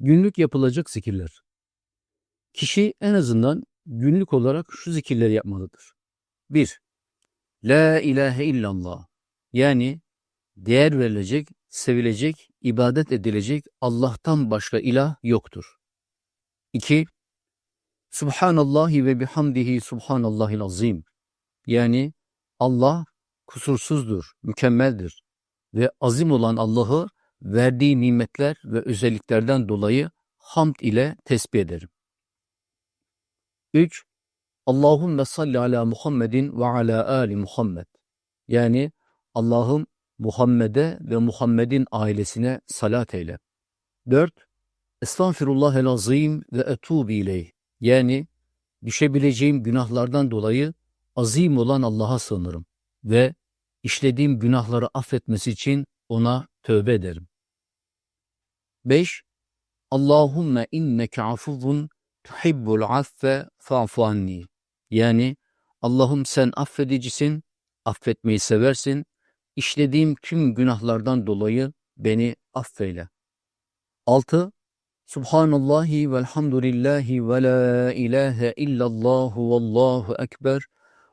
Günlük yapılacak zikirler. Kişi en azından günlük olarak şu zikirleri yapmalıdır. 1. La ilahe illallah. Yani değer verilecek, sevilecek, ibadet edilecek Allah'tan başka ilah yoktur. 2. Subhanallahi ve bihamdihi subhanallahil azim. Yani Allah kusursuzdur, mükemmeldir ve azim olan Allah'ı verdiği nimetler ve özelliklerden dolayı hamd ile tesbih ederim. 3. Allahümme salli ala Muhammedin ve ala ali Muhammed. Yani Allah'ım Muhammed'e ve Muhammed'in ailesine salat eyle. 4. Estağfirullahel azim ve etubu ileyh. Yani düşebileceğim günahlardan dolayı azim olan Allah'a sığınırım ve işlediğim günahları affetmesi için ona tövbe ederim. 5. Allahümme inneke afuvun tuhibbul affe fa'fu anni. Yani Allah'ım sen affedicisin, affetmeyi seversin, işlediğim tüm günahlardan dolayı beni affeyle. 6. Subhanallahi velhamdülillahi ve la ilahe illallahu vallahu ekber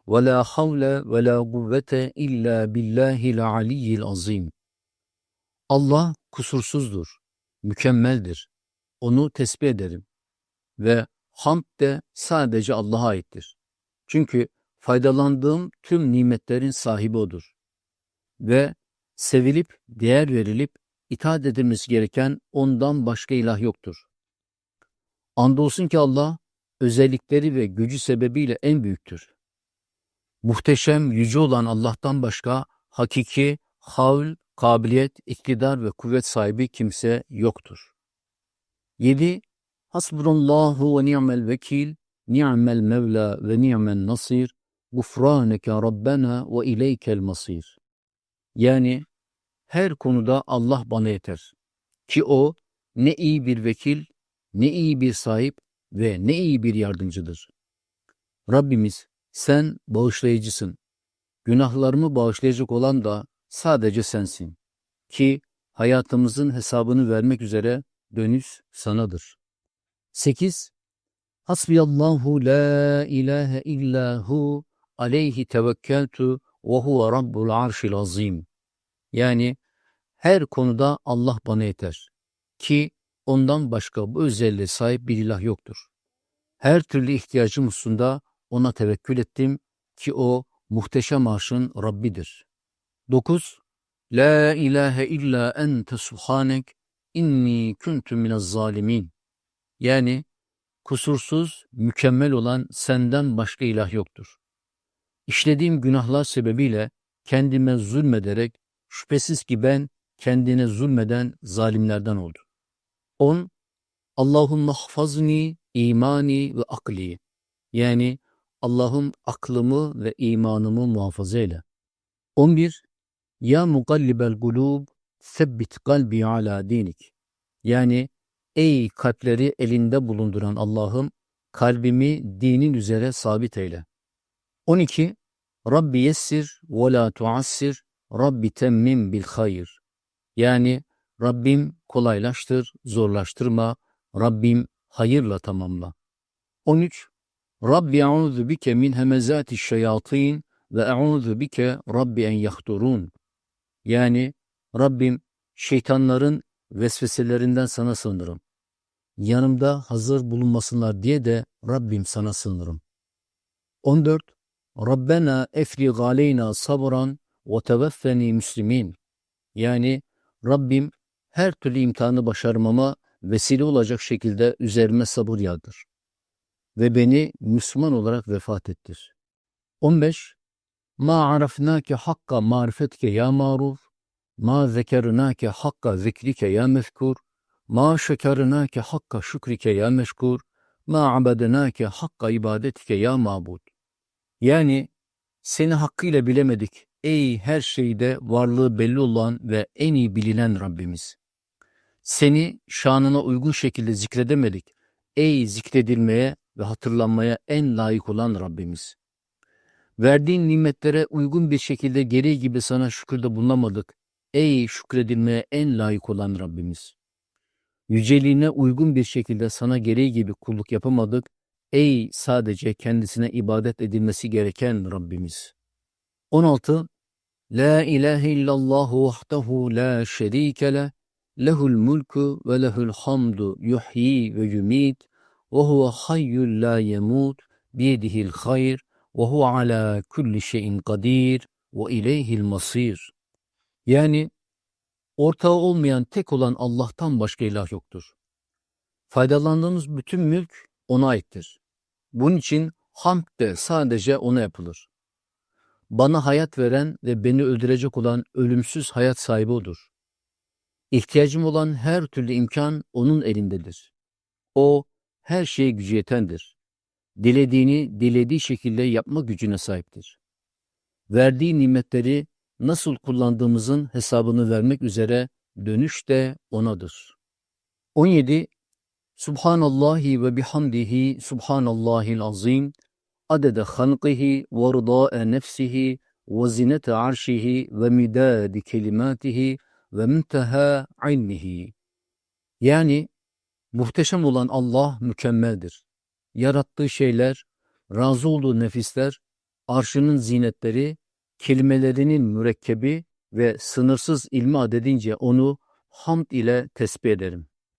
ve la havle ve la kuvvete illa billahil aliyyil azim. Allah kusursuzdur, mükemmeldir. Onu tesbih ederim. Ve hamd de sadece Allah'a aittir. Çünkü faydalandığım tüm nimetlerin sahibi odur. Ve sevilip, değer verilip, itaat edilmesi gereken ondan başka ilah yoktur. Andolsun ki Allah, özellikleri ve gücü sebebiyle en büyüktür. Muhteşem, yüce olan Allah'tan başka hakiki, havl, kabiliyet, iktidar ve kuvvet sahibi kimse yoktur. 7. Hasbunallahu ve ni'mel vekil, ni'mel mevla ve ni'mel nasir, gufraneke rabbena ve ileykel masir. Yani her konuda Allah bana yeter. Ki o ne iyi bir vekil, ne iyi bir sahip ve ne iyi bir yardımcıdır. Rabbimiz sen bağışlayıcısın. Günahlarımı bağışlayacak olan da sadece sensin. Ki hayatımızın hesabını vermek üzere dönüş sanadır. 8. Hasbiyallahu la ilahe illa hu aleyhi tevekkeltu ve huve rabbul arşil azim. Yani her konuda Allah bana yeter. Ki ondan başka bu özelliğe sahip bir ilah yoktur. Her türlü ihtiyacım hususunda ona tevekkül ettim ki o muhteşem arşın Rabbidir. 9. La ilahe illa ente subhanek inni kuntu minez zalimin. Yani kusursuz, mükemmel olan senden başka ilah yoktur. İşlediğim günahlar sebebiyle kendime zulmederek şüphesiz ki ben kendine zulmeden zalimlerden oldum. 10. Allahümme hfazni imani ve akli. Yani Allah'ım aklımı ve imanımı muhafaza eyle. 11. Ya mukallibel kulub sebbit kalbi ala dinik. Yani ey kalpleri elinde bulunduran Allah'ım kalbimi dinin üzere sabit eyle. 12. Rabbi yessir ve la tuassir Rabbi temmim bil hayır. Yani Rabbim kolaylaştır, zorlaştırma. Rabbim hayırla tamamla. 13. Rabbi e'udhu bike min hemezati şeyatin ve e'udhu bike Rabbi en yahdurun. Yani Rabbim şeytanların vesveselerinden sana sığınırım. Yanımda hazır bulunmasınlar diye de Rabbim sana sığınırım. 14. Rabbena efrig aleyna sabran ve teveffeni müslimin. Yani Rabbim her türlü imtihanı başarmama vesile olacak şekilde üzerime sabır yağdır. Ve beni Müslüman olarak vefat ettir. 15. Ma arafnake hakka marifetke ya maruf, ma zekernake hakka zikrike ya mezkur, ma şekernake hakka şükrike ya meşkur, ma abednake hakka ibadetike ya mabud. Yani seni hakkıyla bilemedik ey her şeyde varlığı belli olan ve en iyi bilinen Rabbimiz. Seni şanına uygun şekilde zikredemedik. Ey zikredilmeye ve hatırlanmaya en layık olan Rabbimiz. Verdiğin nimetlere uygun bir şekilde gereği gibi sana şükürde bulunamadık. Ey şükredilmeye en layık olan Rabbimiz. Yüceliğine uygun bir şekilde sana gereği gibi kulluk yapamadık. Ey sadece kendisine ibadet edilmesi gereken Rabbimiz. 16. La ilahe illallah vahdehu la şerike le, lehul mulku ve lehul hamdu yuhyi ve yumit ve huve hayyul la yemut biyedihil hayr ala kulli şeyin kadir ve ileyhil masir. Yani ortağı olmayan tek olan Allah'tan başka ilah yoktur. Faydalandığımız bütün mülk ona aittir. Bunun için hamd de sadece ona yapılır. Bana hayat veren ve beni öldürecek olan ölümsüz hayat sahibi odur. İhtiyacım olan her türlü imkan onun elindedir. O her şeye gücü yetendir. Dilediğini dilediği şekilde yapma gücüne sahiptir. Verdiği nimetleri nasıl kullandığımızın hesabını vermek üzere dönüş de onadır. 17. Subhanallahi ve bihamdihi subhanallahil azim adede halqihi ve rıdae nefsihi ve zinete arşihi ve midadi kelimatihi ve münteha ilmihi. Yani muhteşem olan Allah mükemmeldir. Yarattığı şeyler, razı olduğu nefisler, arşının zinetleri, kelimelerinin mürekkebi ve sınırsız ilmi adedince onu hamd ile tesbih ederim.